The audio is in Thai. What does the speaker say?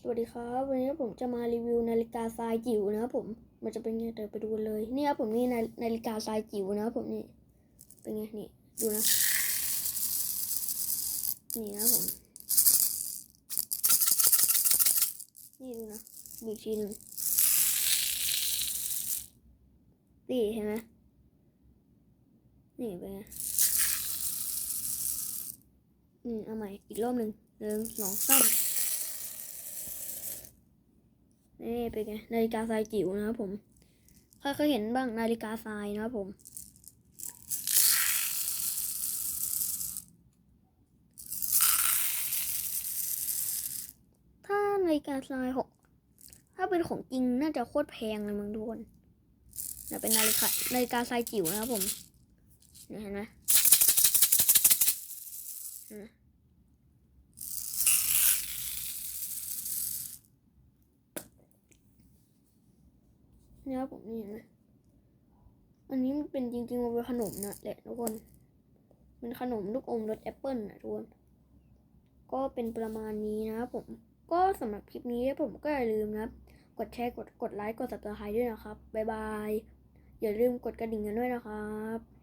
สวัสดีครับ วันนี้ผมจะมารีวิวนาฬิกาทรายจิ๋วนะครับผม มันจะเป็นไงเดี๋ยวไปดูกันเลยนี่ครับผมนี่นานาฬิกาทรายจิ๋วนะครับผมนี่เป็นไงนี่ดูนะ นี่นะครับผมนี่ดูนะดูอีกทีหนึ่งนี่เห็นไหมนี่เป็นไงอืมเอาใหม่อีกรอบหนึ่งหนึ่งสองสาม นี่เป็นไงนาฬิกาทรายจิ๋วนะครับผมใครเคยเห็นบ้างนาฬิกาทรายนะครับผม ถ้านาฬิกาทรายหกถ้าเป็นของจริงน่าจะโคตรแพงเลยมึงทุกคนแต่เป็นนาฬิกานาฬิกาทรายจิ๋วนะครับผมเนี่ยเห็นไหม เห็นไหมเนี่ยครับผมนี่เห็นไหมอันนี้มันเป็นจริงๆมันเป็นขนมนะแหละทุกคนเป็นขนมลูกอมรสแอปเปิลนะทุกคนก็เป็นประมาณนี้นะครับผมก็สำหรับคลิปนี้ผมก็อย่าลืมนะครับ กดแชร์กดกดไลค์กดสับสไครต์ด้วยนะครับ บ๊ายบาย อย่าลืมกดกระดิ่งกันด้วยนะครับ